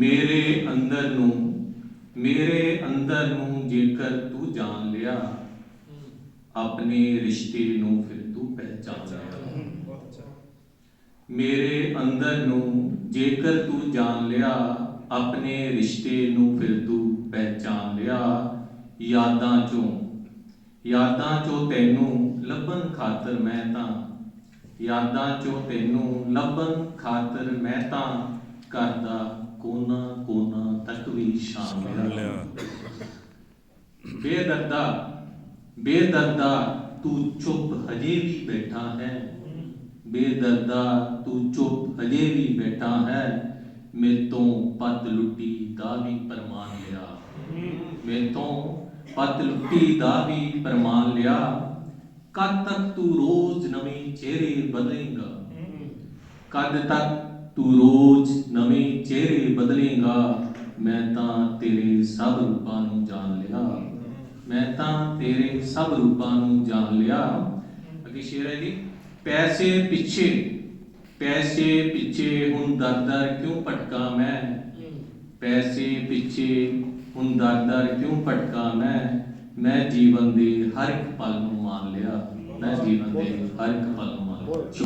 ਮੇਰੇ ਅੰਦਰ ਨੂੰ ਮੇਰੇ ਅੰਦਰ ਨੂੰ ਜੇਕਰ ਤੂੰ ਜਾਣ ਲਿਆ ਆਪਣੇ ਰਿਸ਼ਤੇ ਨੂੰ ਫਿਰ ਤੂੰ ਪਹਿਚਾਨ ਲਿਆ। ਮੇਰੇ ਅੰਦਰ ਨੂੰ ਜੇਕਰ ਤੂੰ ਜਾਣ ਲਿਆ ਆਪਣੇ ਰਿਸ਼ਤੇ ਨੂੰ ਫਿਰ ਤੂੰ ਪਹਿਚਾਨ ਲਿਆ। ਯਾਦਾਂ ਚੋਂ ਯਾਦਾਂ ਚੋਂ ਤੈਨੂੰ ਲੱਭਣ ਖਾਤਰ ਮੈਂ ਤਾਂ ਯਾਦਾਂ ਚੋਂ ਤੈਨੂੰ ਲੱਭਣ ਖਾਤਰ ਮੈਂ ਤਾਂ ਕਰਦਾ ਕੋਨਾ ਕੋਨਾ ਤੱਕ ਵੀ ਸ਼ਾਮਿਲ ਲਿਆ। ਬੇਦਰਦਾ ਬੇਦਰਦਾ ਤੂੰ ਚੁੱਪ ਹਜੇ ਵੀ ਬੈਠਾ ਹੈ। ਬੇਦਰਦਾ ਤੂੰ ਚੁੱਪ ਹਜੇ ਵੀ ਬੈਠਾ ਹੈ। ਮੇਤੋਂ ਪਤ ਲੁੱਟੀ ਦਾ ਵੀ ਪਰਮਾਨ ਲਿਆ। ਮੇਤੋਂ ਪਤ ਲੁੱਟੀ ਦਾ ਵੀ ਪਰਮਾਨ ਲਿਆ। ਕਦ ਤੱਕ ਤੂੰ ਰੋਜ਼ ਨਵੇਂ ਚਿਹਰੇ ਬਦਲੇਗਾ? ਕਦ ਤੱਕ ਤੂੰ ਰੋਜ਼ ਚਿਹਰੇ ਬਦਲੇਗਾ, ਮੈਂ ਤਾਂ ਤੇਰੇ ਸਭ ਰੂਪਾਂ ਨੂੰ ਜਾਣ ਲਿਆ। ਮੈਂ ਤਾਂ ਤੇਰੇ ਸਭ ਰੂਪਾਂ ਨੂੰ ਜਾਣ ਲਿਆ। ਅੱਗੇ ਸ਼ੇਰ ਹੈ ਜੀ, ਪੈਸੇ ਪਿੱਛੇ ਪੈਸੇ ਪਿੱਛੇ ਹੁਣ ਦਰ ਦਰ ਕਿਉਂ ਭਟਕਾ ਮੈਂ? ਪੈਸੇ ਪਿੱਛੇ ਹੁਣ ਦਰ ਕਿਉਂ ਭਟਕਾ ਮੈਂ? ਮੈਂ ਜੀਵਨ ਦੇ ਹਰ ਇੱਕ ਪਲ ਨੂੰ ਮਾਣ ਲਿਆ। ਮੈਂ ਜੀਵਨ ਦੇ ਹਰ ਇੱਕ ਪਲ ਨੂੰ ਮਾਣ ਲਿਆ।